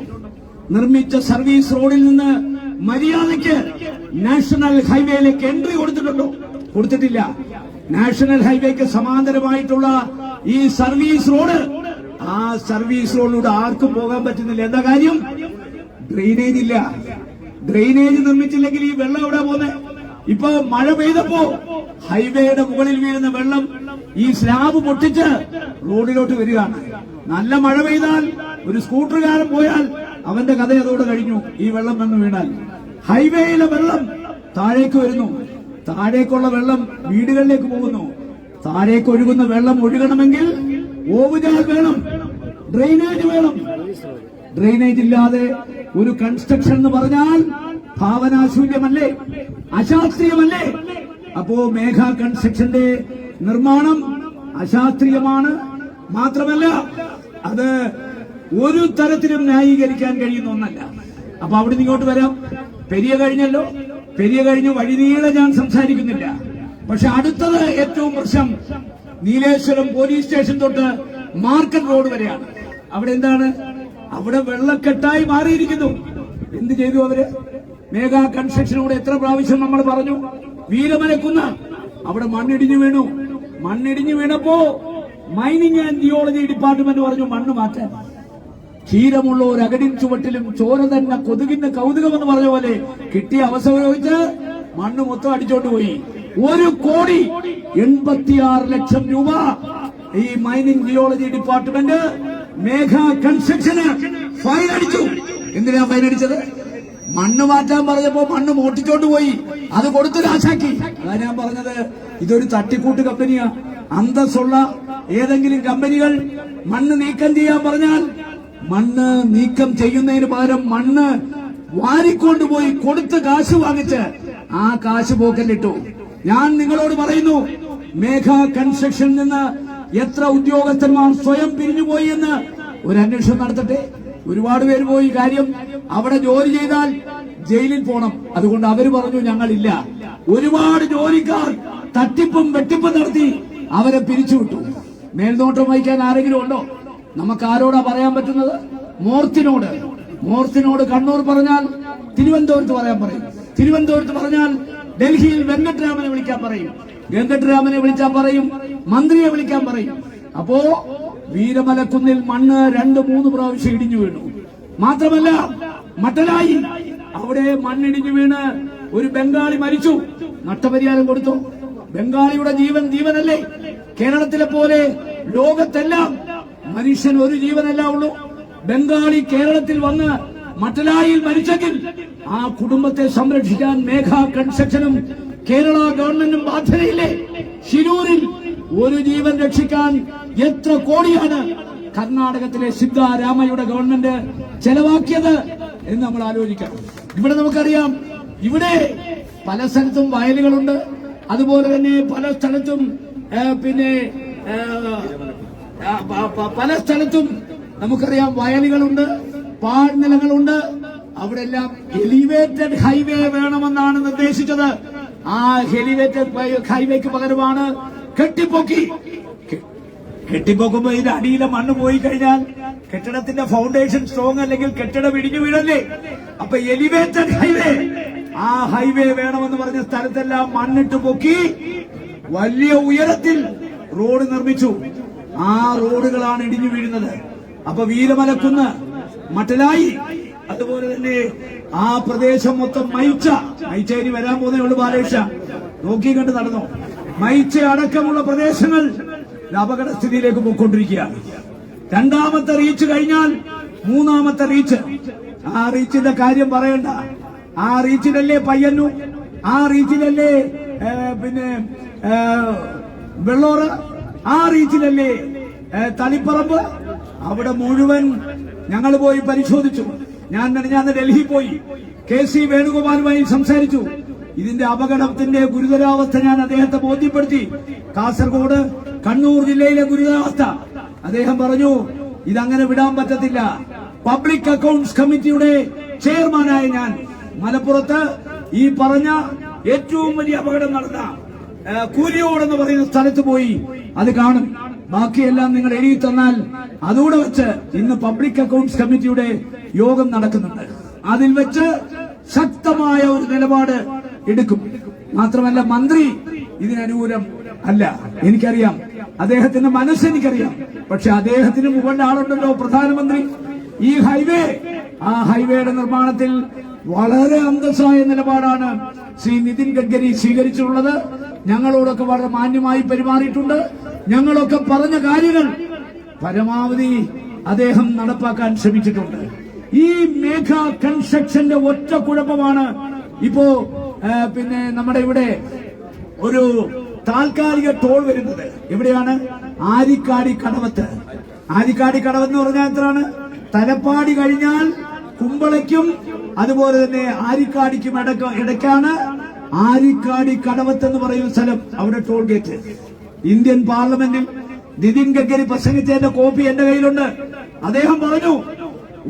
നിർമ്മിച്ച സർവീസ് റോഡിൽ നിന്ന് മര്യാദയ്ക്ക് നാഷണൽ ഹൈവേയിലേക്ക് എൻട്രി കൊടുത്തിട്ടുണ്ടോ? കൊടുത്തിട്ടില്ല. നാഷണൽ ഹൈവേക്ക് സമാന്തരമായിട്ടുള്ള ഈ സർവീസ് റോഡ്. ആ സർവീസ് റോഡിലൂടെ ആർക്കും പോകാൻ പറ്റുന്നില്ല. എന്താ കാര്യം? ഡ്രെയിനേജ് ഇല്ല. ഡ്രെയിനേജ് നിർമ്മിച്ചില്ലെങ്കിൽ ഈ വെള്ളം എവിടെ പോന്നെ? ഇപ്പൊ മഴ പെയ്തപ്പോ ഹൈവേയുടെ മുകളിൽ വീഴുന്ന വെള്ളം ഈ സ്ലാബ് പൊട്ടിച്ച് റോഡിലോട്ട് വരികയാണ്. നല്ല മഴ പെയ്താൽ ഒരു സ്കൂട്ടറുകാരൻ പോയാൽ അവന്റെ കഥ അതോടെ കഴിഞ്ഞു. ഈ വെള്ളം വന്ന് വീണാൽ. ഹൈവേയിലെ വെള്ളം താഴേക്ക് വരുന്നു. താഴേക്കുള്ള വെള്ളം വീടുകളിലേക്ക് പോകുന്നു. താഴേക്ക് ഒഴുകുന്ന വെള്ളം ഒഴുകണമെങ്കിൽ ഓവുചാൽ വേണം. ഡ്രെയിനേജ് വേണം. ഡ്രെയിനേജ് ഇല്ലാതെ ഒരു കൺസ്ട്രക്ഷൻ എന്ന് പറഞ്ഞാൽ ഭാവനാശൂന്യമല്ലേ? അശാസ്ത്രീയമല്ലേ? അപ്പോ മേഘ കൺസ്ട്രക്ഷന്റെ നിർമ്മാണം അശാസ്ത്രീയമാണ്. മാത്രമല്ല അത് ഒരു തരത്തിലും ന്യായീകരിക്കാൻ കഴിയുന്ന ഒന്നല്ല. അപ്പൊ അവിടെ ഇങ്ങോട്ട് വരാം. പെരിയ കഴിഞ്ഞല്ലോ. പെരിയ കഴിഞ്ഞ് വഴിനീളെ ഞാൻ സംസാരിക്കുന്നില്ല. പക്ഷെ അടുത്തത് ഏറ്റവും പ്രശ്നം നീലേശ്വരം പോലീസ് സ്റ്റേഷൻ തൊട്ട് മാർക്കറ്റ് റോഡ് വരെയാണ്. അവിടെ എന്താണ്? അവിടെ വെള്ളക്കെട്ടായി മാറിയിരിക്കുന്നു. എന്ത് ചെയ്തു അവർ? മേഘാ കൺസ്ട്രക്ഷനോട് എത്ര പ്രാവശ്യം നമ്മൾ പറഞ്ഞു? വീരമലക്കുന്ന്. അവിടെ മണ്ണിടിഞ്ഞു വീണു. മണ്ണിടിഞ്ഞു വീണപ്പോ മൈനിങ് ആൻഡ് ജിയോളജി ഡിപ്പാർട്ട്മെന്റ് പറഞ്ഞു മണ്ണ് മാറ്റാൻ. ക്ഷീരമുള്ള ഒരു അകടിൻ ചുവട്ടിലും ചോര തന്നെ കൊതുകിന്റെ കൗതുകം എന്ന് പറഞ്ഞ പോലെ കിട്ടിയ അവസരം ചോദിച്ച് മണ്ണ് മൊത്തം അടിച്ചോണ്ട് പോയി. ഒരു കോടി എൺപത്തിയാറ് ലക്ഷം രൂപ ഈ മൈനിങ് ജിയോളജി ഡിപ്പാർട്ട്മെന്റ് മേഘ കൺസ്ട്രക്ഷന് ഫൈൻ അടിച്ചു. എന്തിനാ ഫൈൻ അടിച്ചത്? മണ്ണ് മാറ്റാൻ പറഞ്ഞപ്പോ മണ്ണ് മോട്ടിച്ചോണ്ട് പോയി. അത് കൊടുത്തു രാശാക്കി അതാ ഞാൻ പറഞ്ഞത്. ഇതൊരു തട്ടിക്കൂട്ട് കമ്പനിയാ അന്തസ്സുള്ള ഏതെങ്കിലും കമ്പനികൾ മണ്ണ് നീക്കം ചെയ്യാൻ പറഞ്ഞാൽ മണ്ണ് നീക്കം ചെയ്യുന്നതിന് പകരം മണ്ണ് വാരിക്കൊണ്ടുപോയി കൊടുത്ത് കാശ് വാങ്ങിച്ച് ആ കാശ് പോക്കലിട്ടു ഞാൻ നിങ്ങളോട് പറയുന്നു മേഘ കൺസ്ട്രക്ഷനിൽ നിന്ന് എത്ര ഉദ്യോഗസ്ഥന്മാർ സ്വയം പിരിഞ്ഞുപോയി എന്ന് ഒരു അന്വേഷണം നടത്തട്ടെ. ഒരുപാട് പേര് പോയി. കാര്യം അവിടെ ജോലി ചെയ്താൽ ജയിലിൽ പോണം. അതുകൊണ്ട് അവർ പറഞ്ഞു ഞങ്ങളില്ല. ഒരുപാട് ജോലിക്കാർ തട്ടിപ്പും വെട്ടിപ്പും നടത്തി അവരെ പിരിച്ചുവിട്ടു. മേൽനോട്ടം വഹിക്കാൻ ആരെങ്കിലും ഉണ്ടോ? നമുക്ക് ആരോടാ പറയാൻ പറ്റുന്നത്? മോർത്തിനോട്. മോർത്തിനോട് കണ്ണൂർ പറഞ്ഞാൽ തിരുവനന്തപുരത്ത് പറയാൻ പറയും. തിരുവനന്തപുരത്ത് പറഞ്ഞാൽ ഡൽഹിയിൽ വെങ്കട്ടരാമനെ വിളിക്കാൻ പറയും. വെങ്കട്ടരാമനെ വിളിച്ചാൽ പറയും മന്ത്രിയെ വിളിക്കാൻ പറയും. അപ്പോ വീരമലക്കുന്നിൽ മണ്ണ് രണ്ട് മൂന്ന് പ്രാവശ്യം ഇടിഞ്ഞു വീണു. മാത്രമല്ല മട്ടലായി അവിടെ മണ്ണിടിഞ്ഞു വീണ് ഒരു ബംഗാളി മരിച്ചു. നഷ്ടപരിഹാരം കൊടുത്തു. ബംഗാളിയുടെ ജീവൻ ജീവനല്ലേ? കേരളത്തിലെ പോലെ ലോകത്തെല്ലാം മനുഷ്യൻ ഒരു ജീവനല്ല ഉള്ളൂ. ബംഗാളി കേരളത്തിൽ വന്ന് മട്ടലായിൽ മരിച്ചെങ്കിൽ ആ കുടുംബത്തെ സംരക്ഷിക്കാൻ മേഘ കൺസ്ട്രക്ഷനും കേരള ഗവൺമെന്റും ബാധ്യതയില്ലേ? ശിരൂരിൽ ഒരു ജീവൻ രക്ഷിക്കാൻ എത്ര കോടിയാണ് കർണാടകത്തിലെ സിദ്ധാരാമയുടെ ഗവൺമെന്റ് ചെലവാക്കിയത് എന്ന് നമ്മൾ ആലോചിക്കണം ഇവിടെ നമുക്കറിയാം ഇവിടെ പല സ്ഥലത്തും വയലുകളുണ്ട്. അതുപോലെ തന്നെ പല സ്ഥലത്തും പിന്നെ പല സ്ഥലത്തും നമുക്കറിയാം വയലുകളുണ്ട് പാഴ്നിലങ്ങളുണ്ട്. അവിടെ എല്ലാം എലിവേറ്റഡ് ഹൈവേ വേണമെന്നാണ് നിർദ്ദേശിച്ചത്. ആ എലിവേറ്റഡ് ഹൈവേക്ക് പകരമാണ് കെട്ടിപ്പൊക്കി. കെട്ടിപ്പൊക്കുമ്പോ ഇതിന്റെ അടിയിലെ മണ്ണ് പോയി കഴിഞ്ഞാൽ കെട്ടിടത്തിന്റെ ഫൗണ്ടേഷൻ സ്ട്രോങ് അല്ലെങ്കിൽ കെട്ടിടം ഇടിഞ്ഞു വീഴല്ലേ? അപ്പൊ എലിവേറ്റഡ് ഹൈവേ ആ ഹൈവേ വേണമെന്ന് പറഞ്ഞ സ്ഥലത്തെല്ലാം മണ്ണിട്ട് പൊക്കി വലിയ ഉയരത്തിൽ റോഡ് നിർമ്മിച്ചു. ആ റോഡുകളാണ് ഇടിഞ്ഞു വീഴുന്നത്. അപ്പൊ വീരമലക്കുന്ന് മട്ടലായി അതുപോലെ തന്നെ ആ പ്രദേശം മൊത്തം മൈച്ച മൈച്ച ഇനി വരാൻ പോകുന്നേ ഉള്ളു ബാലേഷ നോക്കി കണ്ട് നടന്നു. മൈച്ച അടക്കമുള്ള പ്രദേശങ്ങൾ അപകടസ്ഥിതിയിലേക്ക് പോയിക്കൊണ്ടിരിക്കുകയാണ്. രണ്ടാമത്തെ റീച്ച് കഴിഞ്ഞാൽ മൂന്നാമത്തെ റീച്ച്. ആ റീച്ചിന്റെ കാര്യം പറയണ്ട. ആ റീച്ചിലല്ലേ പയ്യന്നു ആ റീച്ചിലല്ലേ പിന്നെ വെള്ളോറ്? ആ റീച്ചിലല്ലേ തളിപ്പറമ്പ്? അവിടെ മുഴുവൻ ഞങ്ങൾ പോയി പരിശോധിച്ചു. ഞാൻ ഞാൻ ഡൽഹി പോയി. കെ സി വേണുഗോപാലുമായി സംസാരിച്ചു. ഇതിന്റെ അപകടത്തിന്റെ ഗുരുതരാവസ്ഥ ഞാൻ അദ്ദേഹത്തെ ബോധ്യപ്പെടുത്തി. കാസർഗോഡ് കണ്ണൂർ ജില്ലയിലെ ഗുരുതരാവസ്ഥ. അദ്ദേഹം പറഞ്ഞു ഇതങ്ങനെ വിടാൻ പറ്റത്തില്ല. പബ്ലിക് അക്കൗണ്ട്സ് കമ്മിറ്റിയുടെ ചെയർമാനായ ഞാൻ. മലപ്പുറത്ത് ഈ പറഞ്ഞ ഏറ്റവും വലിയ അപകടം നടന്ന കൂലിയോട് കൂരിയോട് എന്ന് പറയുന്ന സ്ഥലത്ത് പോയി. അത് കാണും. ബാക്കിയെല്ലാം നിങ്ങൾ എഴുതി തന്നാൽ അതുകൂടെ വെച്ച് ഇന്ന് പബ്ലിക് അക്കൗണ്ട്സ് കമ്മിറ്റിയുടെ യോഗം നടക്കുന്നുണ്ട്. അതിൽ വെച്ച് ശക്തമായ ഒരു നിലപാട് എടുക്കും. മാത്രമല്ല മന്ത്രി ഇതിനനുകൂലം അല്ല. എനിക്കറിയാം. അദ്ദേഹത്തിന്റെ മനസ്സെനിക്കറിയാം പക്ഷെ അദ്ദേഹത്തിന് മുകളിൽ ആളുണ്ടല്ലോ പ്രധാനമന്ത്രി. ഈ ഹൈവേ ആ ഹൈവേയുടെ നിർമ്മാണത്തിൽ വളരെ അന്തസ്സായ നിലപാടാണ് ശ്രീ നിതിൻ ഗഡ്കരി സ്വീകരിച്ചിട്ടുള്ളത്. ഞങ്ങളോടൊക്കെ വളരെ മാന്യമായി പെരുമാറിയിട്ടുണ്ട്. ഞങ്ങളൊക്കെ പറഞ്ഞ കാര്യങ്ങൾ പരമാവധി അദ്ദേഹം നടപ്പാക്കാൻ ശ്രമിച്ചിട്ടുണ്ട്. ഈ മേഘ കൺസ്ട്രക്ഷന്റെ ഒറ്റ കുഴപ്പമാണ് ഇപ്പോ പിന്നെ നമ്മുടെ ഇവിടെ ഒരു താൽക്കാലിക ടോൾ വരുന്നത്. എവിടെയാണ്? ആരിക്കാടി കടവത്ത്. ആരിക്കാടി കടവെന്ന് പറഞ്ഞാൽ എത്രയാണ്? തലപ്പാടി കഴിഞ്ഞാൽ കുമ്പളയ്ക്കും അതുപോലെ തന്നെ ആരിക്കാടിക്കും ഇടയ്ക്കാണ് ആരിക്കാടി കടവത്ത് എന്ന് പറയുന്ന സ്ഥലം അവിടെ ടോൾ ഗേറ്റ് ഇന്ത്യൻ പാർലമെന്റിൽ നിതിൻ ഗഡ്കരി പ്രസംഗിച്ചതിന്റെ കോപ്പി എന്റെ കയ്യിലുണ്ട്. അദ്ദേഹം പറഞ്ഞു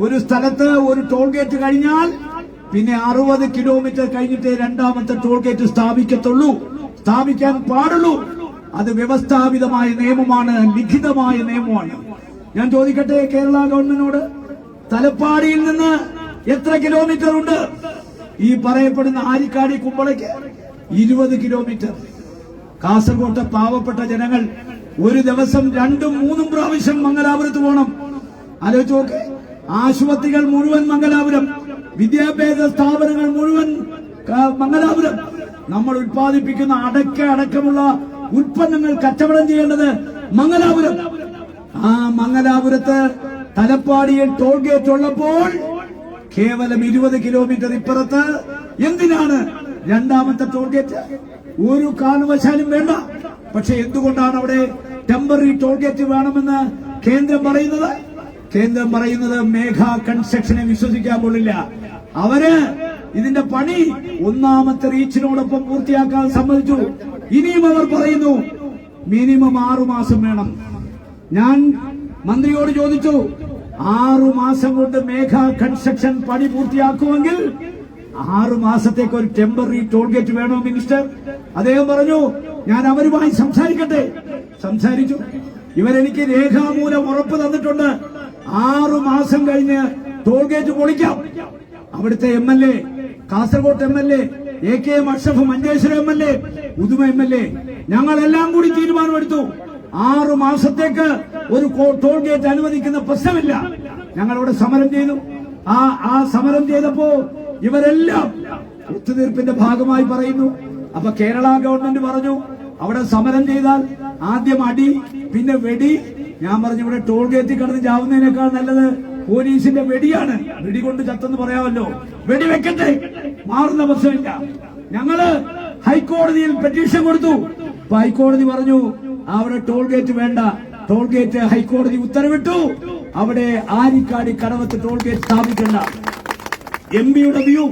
ഒരു സ്ഥലത്ത് ഒരു ടോൾ ഗേറ്റ് കഴിഞ്ഞാൽ പിന്നെ അറുപത് കിലോമീറ്റർ കഴിഞ്ഞിട്ടേ രണ്ടാമത്തെ ടോൾ ഗേറ്റ് സ്ഥാപിക്കത്തുള്ളൂ. സ്ഥാപിക്കാൻ പാടുള്ളൂ. അത് വ്യവസ്ഥാപിതമായ നിയമമാണ് ലിഖിതമായ നിയമമാണ്. ഞാൻ ചോദിക്കട്ടെ കേരള ഗവൺമെന്റിനോട് തലപ്പാടിയിൽ നിന്ന് എത്ര കിലോമീറ്റർ ഉണ്ട്? ഈ പറയപ്പെടുന്ന ആരിക്കാടി കുമ്പളയ്ക്ക് ഇരുപത് കിലോമീറ്റർ. കാസർകോട്ടെ പാവപ്പെട്ട ജനങ്ങൾ ഒരു ദിവസം രണ്ടും മൂന്നും പ്രാവശ്യം മംഗലാപുരത്ത് പോകണം ആലോചിച്ച് നോക്ക്. ആശുപത്രികൾ മുഴുവൻ മംഗലാപുരം. വിദ്യാഭ്യാസ സ്ഥാപനങ്ങൾ മുഴുവൻ മംഗലാപുരം. നമ്മൾ ഉത്പാദിപ്പിക്കുന്ന അടക്ക അടക്കമുള്ള ഉൽപ്പന്നങ്ങൾ കച്ചവടം ചെയ്യേണ്ടത് മംഗലാപുരം. ആ മംഗലാപുരത്ത് തലപ്പാടിയിൽ ടോൾ ഗേറ്റ് ഉള്ളപ്പോൾ കേവലം ഇരുപത് കിലോമീറ്റർ ഇപ്പുറത്ത് എന്തിനാണ് രണ്ടാമത്തെ ടോൾ ഗേറ്റ് ഒരു കാരണവശാലും വേണ്ട. പക്ഷെ എന്തുകൊണ്ടാണ് അവിടെ ടെമ്പററി ടോൾ ഗേറ്റ് വേണമെന്ന് കേന്ദ്രം പറയുന്നത്? കേന്ദ്രം പറയുന്നത് മേഘ കൺസ്ട്രക്ഷനെ വിശ്വസിക്കാൻ കൊള്ളില്ല അവർ ഇതിന്റെ പണി ഒന്നാമത്തെ റീച്ചിനോടൊപ്പം പൂർത്തിയാക്കാൻ സമ്മതിച്ചു. ഇനിയും അവർ പറയുന്നു മിനിമം ആറുമാസം വേണം. ഞാൻ മന്ത്രിയോട് ചോദിച്ചു ആറു മാസം കൊണ്ട് മേഘ കൺസ്ട്രക്ഷൻ പണി പൂർത്തിയാക്കുമെങ്കിൽ ആറു മാസത്തേക്ക് ഒരു ടെമ്പററി ടോൾഗേറ്റ് വേണോ മിനിസ്റ്റർ അദ്ദേഹം പറഞ്ഞു ഞാൻ അവരുമായി സംസാരിക്കട്ടെ. സംസാരിച്ചു. ഇവരെനിക്ക് രേഖാമൂലം ഉറപ്പ് തന്നിട്ടുണ്ട്. ആറു മാസം കഴിഞ്ഞ് ടോൾഗേറ്റ് പൊളിക്കാം. അവിടുത്തെ M L A Kasaragod M L A A K M Ashraf Manjeshwaram M L A പുതുമ എം എൽ എ ഞങ്ങളെല്ലാം കൂടി തീരുമാനമെടുത്തു. ആറു മാസത്തേക്ക് ഒരു ടോൾ ഗേറ്റ് അനുവദിക്കുന്ന പ്രശ്നമില്ല. ഞങ്ങളവിടെ സമരം ചെയ്തു. ആ ആ സമരം ചെയ്തപ്പോ ഇവരെല്ലാം ഒത്തുതീർപ്പിന്റെ ഭാഗമായി പറയുന്നു. അപ്പൊ കേരള ഗവൺമെന്റ് പറഞ്ഞു അവിടെ സമരം ചെയ്താൽ ആദ്യം അടി പിന്നെ വെടി. ഞാൻ പറഞ്ഞു ഇവിടെ ടോൾ ഗേറ്റിൽ കിടന്ന് ചാവുന്നതിനേക്കാൾ നല്ലത് പോലീസിന്റെ വെടിയാണ്. വെടി കൊണ്ട് ചത്തെന്ന് പറയാമല്ലോ. വെടി വെക്കട്ടെ. മാറുന്ന പ്രശ്നമില്ല. ഞങ്ങൾ ഹൈക്കോടതിയിൽ പെറ്റീഷൻ കൊടുത്തു. അപ്പൊ ഹൈക്കോടതി പറഞ്ഞു അവിടെ ടോൾ ഗേറ്റ് വേണ്ട. ടോൾ ഗേറ്റ് ഹൈക്കോടതി ഉത്തരവിട്ടു. അവിടെ ആരിക്കാടി കടവത്ത് ടോൾ ഗേറ്റ് സ്ഥാപിക്കണ്ട. എം പിയുടെ വ്യൂ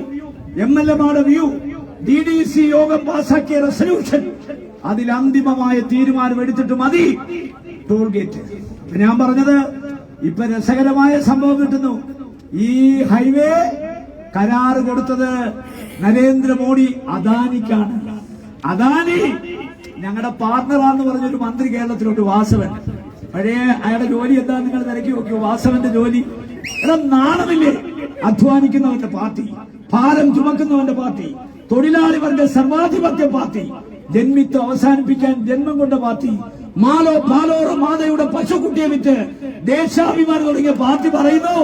എം എൽ എമാരുടെ വ്യൂ ഡി ഡി സി യോഗം പാസാക്കിയ റെസൊല്യൂഷൻ അതിൽ അന്തിമമായ തീരുമാനം എടുത്തിട്ട് മതി. ടോൾ ഗേറ്റ് ഞാൻ പറഞ്ഞത് ഇപ്പൊ രസകരമായ സംഭവം കിട്ടുന്നു. ഈ ഹൈവേ കരാറ് കൊടുത്തത് നരേന്ദ്രമോദി അദാനിക്കാണ്. അദാനി ഞങ്ങളുടെ പാർട്ണറാന്ന് പറഞ്ഞൊരു മന്ത്രി കേരളത്തിലുണ്ട് വാസവൻ. പഴയ അയാളുടെ ജോലി എന്താ നിങ്ങൾ തിരക്കി നോക്കിയോ? വാസവന്റെ ജോലി. എടാ നാണമില്ലേ? അധ്വാനിക്കുന്നവന്റെ പാർട്ടി ഭാരം ചുമക്കുന്നവന്റെ പാർട്ടി തൊഴിലാളിവരുടെ സർവാധിപത്യ പാർട്ടി ജന്മിത്വം അവസാനിപ്പിക്കാൻ ജന്മം കൊണ്ട പാർട്ടി മാലോ പാലോറ മാതയുടെ പശുക്കുട്ടിയെ വിറ്റ് ദേശാഭിമാനം തുടങ്ങിയ പാർട്ടി പറയുന്നു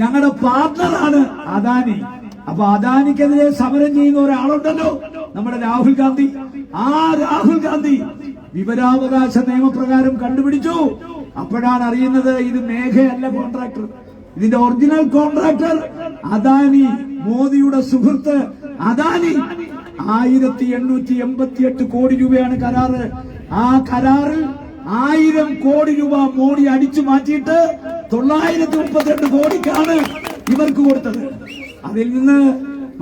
ഞങ്ങളുടെ പാർട്ണറാണ് അദാനി. അപ്പൊ അദാനിക്കെതിരെ സമരം ചെയ്യുന്ന ഒരാളുണ്ടല്ലോ നമ്മുടെ രാഹുൽ ഗാന്ധി. ആ രാഹുൽ ഗാന്ധി വിവരാവകാശ നിയമപ്രകാരം കണ്ടുപിടിച്ചു. അപ്പോഴാണ് അറിയുന്നത് ഇത് മേഘയല്ല കോൺട്രാക്ടർ. ഇതിന്റെ ഒറിജിനൽ കോൺട്രാക്ടർ അദാനി മോദിയുടെ സുഹൃത്ത് അദാനി. ആയിരത്തി എണ്ണൂറ്റി എൺപത്തി എട്ട് കോടി രൂപയാണ് കരാറ്. ആ കരാറിൽ ആയിരം കോടി രൂപ മോഡി അടിച്ചു മാറ്റിയിട്ട് തൊള്ളായിരത്തി മുപ്പത്തിരണ്ട് കോടിക്കാണ് ഇവർക്ക് കൊടുത്തത്. അതിൽ നിന്ന്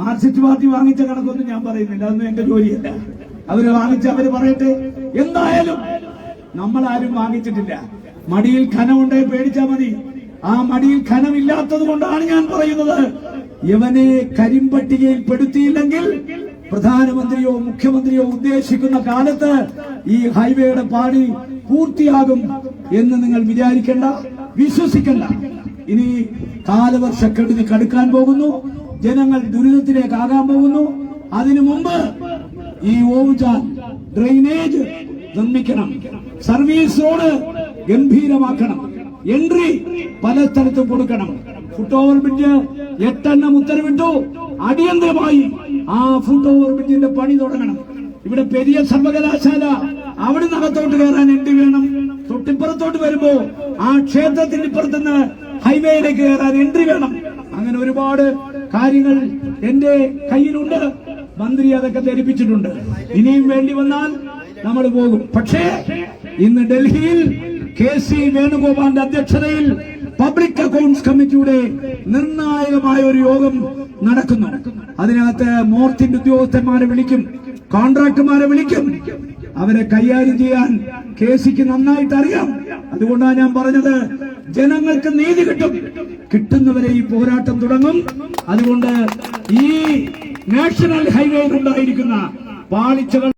മാർക്സിസ്റ്റ് പാർട്ടി വാങ്ങിച്ച കണക്കൊന്നും ഞാൻ പറയുന്നില്ല. അതൊന്നും എന്റെ ജോലിയല്ല. അവർ വാങ്ങിച്ച അവർ പറയട്ടെ? എന്തായാലും നമ്മൾ ആരും വാങ്ങിച്ചിട്ടില്ല. മടിയിൽ ഖനമുണ്ടേ പേടിച്ചാ മതി. ആ മടിയിൽ ഖനമില്ലാത്തത് കൊണ്ടാണ് ഞാൻ പറയുന്നത്. ഇവനെ കരിമ്പട്ടികയിൽ പെടുത്തിയില്ലെങ്കിൽ പ്രധാനമന്ത്രിയോ മുഖ്യമന്ത്രിയോ ഉദ്ദേശിക്കുന്ന കാലത്ത് ഈ ഹൈവേയുടെ പാടി പൂർത്തിയാകും എന്ന് നിങ്ങൾ വിചാരിക്കേണ്ട വിശ്വസിക്കണ്ട. ഇനി കാലവർഷക്കെടുതി കടുക്കാൻ പോകുന്നു. ജനങ്ങൾ ദുരിതത്തിലേക്ക് ആകാൻ പോകുന്നു. അതിനു മുമ്പ് ഈ ഓവുചാൽ ഡ്രെയിനേജ് നിർമ്മിക്കണം. സർവീസ് റോഡ് ഗംഭീരമാക്കണം. എൻട്രി പല സ്ഥലത്തും കൊടുക്കണം. ഫുട് ഓവർ ബ്രിഡ്ജ് എട്ടെണ്ണം ഉത്തരവിട്ടു. അടിയന്തരമായി ആ ഫുട് ഓവർ ബ്രിഡ്ജിന്റെ പണി തുടങ്ങണം. ഇവിടെ പെരിയ സർവകലാശാല അവിടെ അകത്തോട്ട് കയറാൻ എൻട്രി വേണം? തൊട്ടിപ്പുറത്തോട്ട് വരുമ്പോ ആ ക്ഷേത്രത്തിന്റെ ഇപ്പുറത്തുനിന്ന് ഹൈവേയിലേക്ക് കയറാൻ എൻട്രി വേണം. അങ്ങനെ ഒരുപാട് കാര്യങ്ങൾ എന്റെ കയ്യിലുണ്ട്. മന്ത്രി അതൊക്കെ ധരിപ്പിച്ചിട്ടുണ്ട്. ഇനിയും വേണ്ടി വന്നാൽ നമ്മൾ പോകും. പക്ഷേ ഇന്ന് ഡൽഹിയിൽ കെ സി വേണുഗോപാലിന്റെ അധ്യക്ഷതയിൽ പബ്ലിക് അക്കൗണ്ട്സ് കമ്മിറ്റിയുടെ നിർണായകമായ ഒരു യോഗം നടക്കുന്നു. അതിനകത്ത് മോർത്തിന്റെ ഉദ്യോഗസ്ഥന്മാരെ വിളിക്കും കോൺട്രാക്ടർമാരെ വിളിക്കും. അവരെ കൈകാര്യം ചെയ്യാൻ കെ സിക്ക് നന്നായിട്ട് അറിയാം. അതുകൊണ്ടാണ് ഞാൻ പറഞ്ഞത് ജനങ്ങൾക്ക് നീതി കിട്ടും. കിട്ടുന്നവരെ ഈ പോരാട്ടം തുടങ്ങും. അതുകൊണ്ട് ഈ നാഷണൽ ഹൈവേയിൽ ഉണ്ടായിരിക്കുന്ന പാളിച്ചകൾ